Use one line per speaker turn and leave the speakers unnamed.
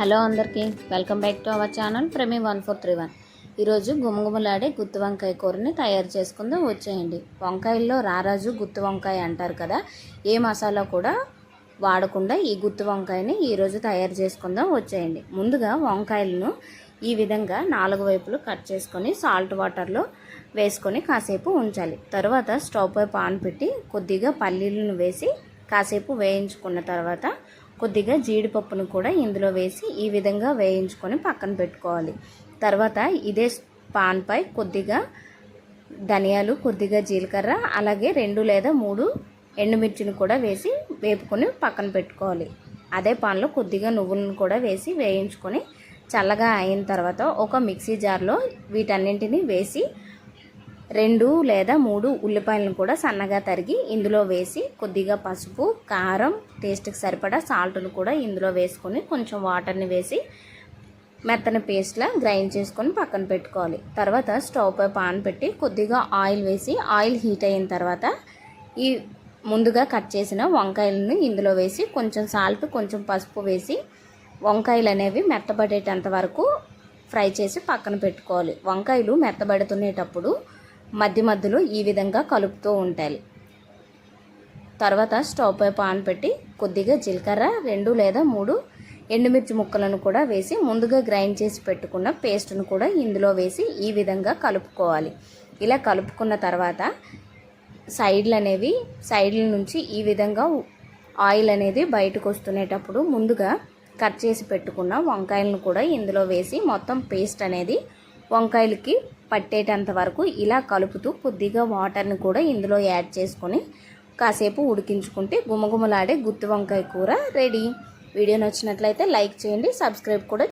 Hello అందరికీ. Welcome back to our channel Premi one four three one. ఈరోజు గుమగుమలాడే గుత్తి వంకాయ కూరని తయారు చేసుకుందాం. వచ్చేయండి. వంకాయల్లో రారాజు గుత్తి వంకాయ అంటారు కదా ఏ మసాలా కూడా వాడకుండా ఈ గుత్తి వంకాయని ఈరోజు తయారు చేసుకుందాం. వచ్చేయండి. ముందుగా వంకాయలను ఈ విధంగా నాలుగు వైపులు కట్ చేసుకొని సాల్ట్ వాటర్లో వేసుకొని కాసేపు ఉంచాలి. తర్వాత స్టవ్ పై పాన్ పెట్టి కొద్దిగా పల్లీలను వేసి కాసేపు వేయించుకున్న తర్వాత కొద్దిగా జీడిపప్పును కూడా ఇందులో వేసి ఈ విధంగా వేయించుకొని పక్కన పెట్టుకోవాలి. తర్వాత ఇదే పాన్పై కొద్దిగా ధనియాలు కొద్దిగా జీలకర్ర అలాగే రెండు లేదా మూడు ఎండుమిర్చిని కూడా వేసి వేపుకొని పక్కన పెట్టుకోవాలి. అదే పాన్లో కొద్దిగా నువ్వులను కూడా వేసి వేయించుకొని చల్లగా అయిన తర్వాత ఒక మిక్సీ జార్లో వీటన్నింటినీ వేసి రెండు లేదా మూడు ఉల్లిపాయలను కూడా సన్నగా తరిగి ఇందులో వేసి కొద్దిగా పసుపు కారం టేస్ట్కి సరిపడా సాల్ట్ను కూడా ఇందులో వేసుకొని కొంచెం వాటర్ని వేసి మెత్తని పేస్ట్లా గ్రైండ్ చేసుకొని పక్కన పెట్టుకోవాలి. తర్వాత స్టవ్ పై పాన్ పెట్టి కొద్దిగా ఆయిల్ వేసి ఆయిల్ హీట్ అయిన తర్వాత ఈ ముందుగా కట్ చేసిన వంకాయలను ఇందులో వేసి కొంచెం సాల్ట్ కొంచెం పసుపు వేసి వంకాయలు అనేవి మెత్తబడేటంత వరకు ఫ్రై చేసి పక్కన పెట్టుకోవాలి. వంకాయలు మెత్తబడుతునేటప్పుడు మధ్య మధ్యలో ఈ విధంగా కలుపుతూ ఉండాలి తర్వాత స్టవ్ పై పాన్ పెట్టి కొద్దిగా జీలకర్ర రెండు లేదా మూడు ఎండుమిర్చి ముక్కలను కూడా వేసి ముందుగా గ్రైండ్ చేసి పెట్టుకున్న పేస్ట్ను కూడా ఇందులో వేసి ఈ విధంగా కలుపుకోవాలి. ఇలా కలుపుకున్న తర్వాత సైడ్లు అనేవి సైడ్ల నుంచి ఈ విధంగా ఆయిల్ అనేది బయటకు వస్తునేటప్పుడు ముందుగా కట్ చేసి పెట్టుకున్న వంకాయలను కూడా ఇందులో వేసి మొత్తం పేస్ట్ అనేది వంకాయలకి పట్టేటంత వరకు ఇలా కలుపుతూ కొద్దిగా వాటర్ని కూడా ఇందులో యాడ్ చేసుకొని కాసేపు ఉడికించుకుంటే గుమగుమలాడే గుత్తి వంకాయ కూర రెడీ. వీడియో నచ్చినట్లయితే లైక్ చేయండి సబ్స్క్రైబ్ కూడా